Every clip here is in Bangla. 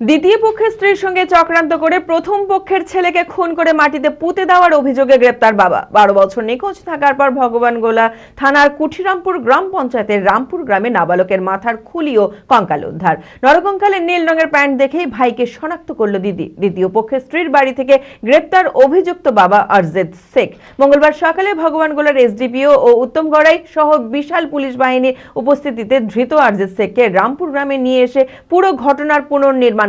দ্বিতীয় পক্ষের স্ত্রীর সঙ্গে চক্রান্ত করে প্রথম পক্ষের ছেলেকে খুন করে মাটিতে পুঁতে দেওয়ার অভিযোগে গ্রেপ্তার বাবা। বারো বছর নিখোঁজ থাকার পর ভগবান গোলা থানার কুঠিরামপুর গ্রাম পঞ্চায়েতের রামপুর গ্রামে নাবালকের মাথার খুলি ও কঙ্কাল উদ্ধার। নরকঙ্কালের নীল রঙের প্যান্ট দেখেই ভাইকে শনাক্ত করল দিদি। দ্বিতীয় পক্ষের স্ত্রীর বাড়ি থেকে গ্রেপ্তার অভিযুক্ত বাবা আরজেদ শেখ। মঙ্গলবার সকালে ভগবান গোলার এসডিপিও ও উত্তম গড়াই সহ বিশাল পুলিশ বাহিনীর উপস্থিতিতে ধৃত আরজেদ শেখকে রামপুর গ্রামে নিয়ে এসে পুরো ঘটনার পুনর্নির্মাণ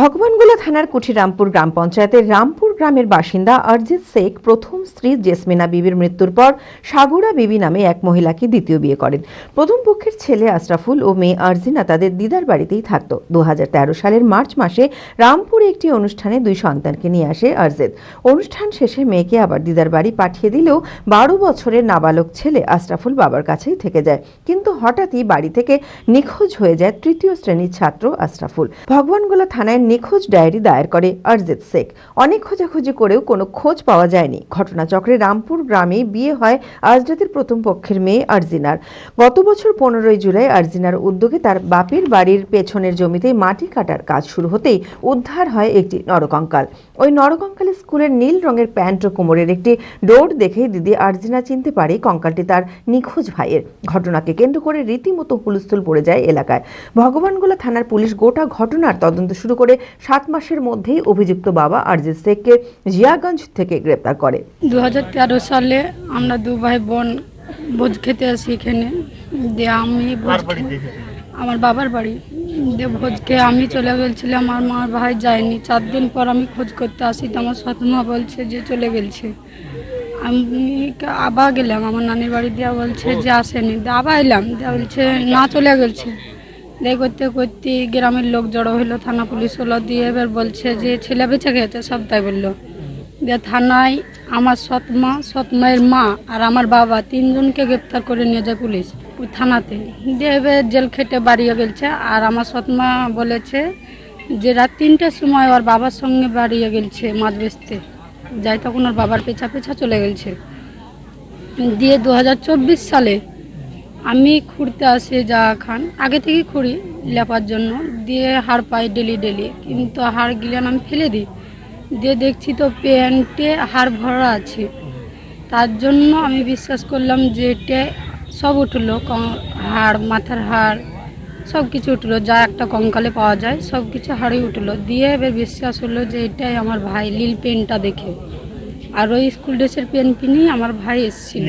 Bhagwangola থানার কুঠিরামপুর গ্রাম পঞ্চায়েতের রামপুর গ্রামের বাসিন্দা অরিজিৎ শেখ প্রথম স্ত্রী জেসমিনা বিবির মৃত্যুর পর সাগুরা বিবি নামে এক মহিলাকে দ্বিতীয় বিয়ে করেন। প্রথম পক্ষের ছেলে আশরাফুল ও মেয়ে আরজিনা তাদের দিদার বাড়িতেই থাকত। দুহাজার তেরো সালের মার্চ মাসে রামপুরে একটি অনুষ্ঠানে দুই সন্তানকে নিয়ে আসে আরজেদ অনুষ্ঠান শেষে মেয়েকে আবার দিদার বাড়ি পাঠিয়ে দিলেও বারো বছরের নাবালক ছেলে আশরাফুল বাবার কাছেই থেকে যায়। কিন্তু হঠাৎই বাড়ি থেকে নিখোঁজ হয়ে যায় তৃতীয় শ্রেণির ছাত্র আশরাফুল। ভগবানগোলা থানায় নিখোঁজ ডায়েরি দায়ের করে অরিজিৎ শেখ। অনেক খোঁজাখুঁজি করেও কোনো খোঁজ পাওয়া যায়নি। ঘটনাচক্রে রামপুর গ্রামে বিয়ে হয় আজরাতের প্রথম পক্ষের মেয়ে আরজিনার গত বছর পনেরোই জুলাই আরজিনার উদ্যোগে তার বাপের বাড়ির পেছনের জমিতে মাটি কাটার কাজ শুরু হতেই উদ্ধার হয় একটি নরকঙ্কাল। ওই নরকঙ্কালে স্কুলের নীল রঙের প্যান্ট ও কোমরের একটি ডোর দেখেই দিদি আরজিনা চিনতে পারে কঙ্কালটি তার নিখোঁজ ভাইয়ের। ঘটনাকে কেন্দ্র করে রীতিমতো হুলস্থুল পড়ে যায় এলাকায়। ভগবানগোলা থানার পুলিশ গোটা ঘটনার তদন্ত শুরু করে সাত মাসের মধ্যেই অভিযুক্ত বাবা আরজিৎ শেখকে জিয়াগঞ্জ থেকে গ্রেপ্তার করে। দু তেরো সালে আমরা দু ভাই বোন ভোজ খেতে আসি এখানে। দিয়ে আমি আমার বাবার বাড়ি। দিয়ে ভোজ খেয়ে আমি চলে গেছিলাম আমার মা ভাই যায়নি। চার দিন পর আমি খোঁজ করতে আসি তো আমার সৎমা বলছে যে চলে গেছে। আমি আবার গেলাম আমার নানির বাড়ি দিয়ে বলছে যে আসেনি। দিয়ে আবার এলাম দিয়ে বলছে না চলে গেছে। দিয়ে করতে করতে গ্রামের লোক জড়ো হলো থানা পুলিশ হলো, দিয়ে এবার বলছে যে ছেলে বেঁচে গেছে, সব তাই বলল। দিয়ে থানায় আমার সৎ মা, সৎ মায়ের মা আর আমার বাবা তিনজনকে গ্রেপ্তার করে নিয়ে যায় পুলিশ ওই থানাতে। দিয়ে এবার জেল খেটে বাড়িয়ে গেছে আর আমার সৎ মা বলেছে যে রাত তিনটার সময় ওর বাবার সঙ্গে বাড়িয়ে গেছে মাছ বেচতে যাই তখন ওর বাবার পেছা পেছা চলে গেছে দিয়ে দু হাজার চব্বিশ সালে আমি খুঁড়তে আসি যা খান। আগে থেকেই খুঁড়ি লেপার জন্য। দিয়ে হাড় পাই ডেলি ডেলি। কিন্তু হাড় গিলান আমি ফেলে দিই। দিয়ে দেখছি তো প্যান্টে হাড় ভরা আছে। তার জন্য আমি বিশ্বাস করলাম যে এটা সব উঠল। হাড় মাথার হাড় সব কিছু উঠল। যা একটা কঙ্কালে পাওয়া যায় সব কিছু হাড়ই উঠল। দিয়ে এবার বিশ্বাস হলো যে এটাই আমার ভাই লীল পেনটা দেখে। আর ওই স্কুল ড্রেসের পেন পিনেই আমার ভাই এসেছিল।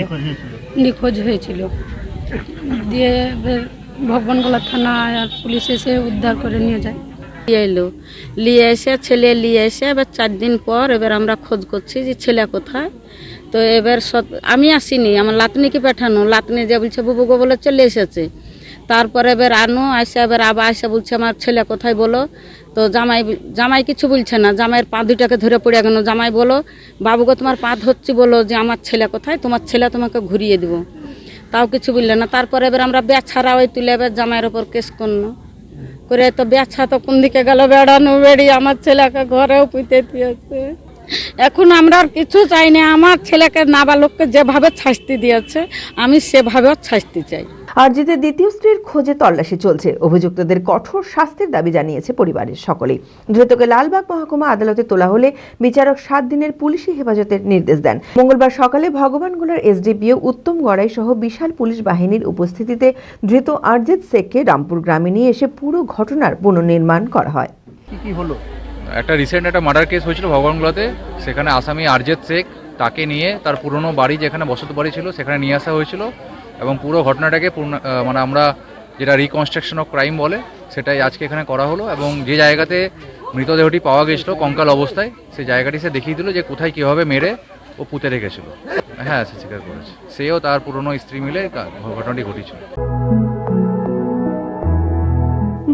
নিখোঁজ হয়েছিল। দিয়ে ভগবানগোলা থানা আর পুলিশ এসে উদ্ধার করে নিয়ে যায়। নিয়ে এলো। নিয়ে এসে, ছেলে নিয়ে এসে, এবার চার দিন পর এবার আমরা খোঁজ করছি যে ছেলে কোথায়। তো এবার আমি আসিনি, আমার লাতনিকে পাঠানো। লাতনি যে বলছে, বুবু বলে চলে এসেছে। তারপরে এবার আনো আসে, এবার আবার আসে, বলছে, আমার ছেলে কোথায় বলো? তো জামাই জামাই কিছু বলছে না। জামাইয়ের পা দুটাকে ধরে পড়ে গেল। জামাই বলো বাবুগো তোমার পা ধরছি বলো যে আমার ছেলে কোথায়? তোমার ছেলে তোমাকে ঘুরিয়ে দিব। তাও কিছু বললে না। তারপরে এবার আমরা বেছারা ওই তুলে এবার জামাইয়ের ওপর কেস করল। করে তো বেছা তো কোন দিকে গেল? বেড়ানো বেড়ি আমার ছেলেকে ঘরেও পুঁতে দিয়েছে। এখন আমরা আর কিছু চাই না আমার ছেলেকে নাবালককে যেভাবে শাস্তি দিয়েছে আমি সেভাবেও শাস্তি চাই। আরজিতের দ্বিতীয় স্ত্রীর খোঁজে তল্লাশি চলছে। অভিযুক্তদের কঠোর শাস্তির দাবি জানিয়েছে পরিবারের সকলেই। ধৃতকে লালবাগ মহকুমা আদালতে তোলা হলে বিচারক সাত দিনের পুলিশি হেফাজতের নির্দেশ দেন। মঙ্গলবার সকালে ভগবানগোলার এসডিপিও উত্তম গড়াই সহ বিশাল পুলিশ বাহিনীর উপস্থিতিতে ধৃত আরজিৎ শেখকে রামপুর গ্রামে নিয়ে এসে পুরো ঘটনার পুনর্নির্মাণ করা হয়। কি কি হলো? একটা রিসেন্ট একটা মার্ডার কেস হয়েছিল ভগবানগুলোতে, সেখানে আসামি আরজেদ শেখ তাকে নিয়ে তার পুরনো বাড়ি যেখানে বসত বাড়ি ছিল, সেখানে নিয়ে আসা হয়েছিল এবং পুরো ঘটনাটাকে মানে আমরা যেটা রিকনস্ট্রাকশন অফ ক্রাইম বলে, সেটাই আজকে এখানে করা হলো এবং যে জায়গাতে মৃতদেহটি পাওয়া গেছিল কঙ্কাল অবস্থায়, সেই জায়গাটি সে দেখিয়ে দিল যে কোথায় কীভাবে মেরে ও পুঁতে রেখেছিল। হ্যাঁ সে স্বীকার করেছে। সেও তার পুরনো স্ত্রী মিলে ঘটনাটি ঘটেছিল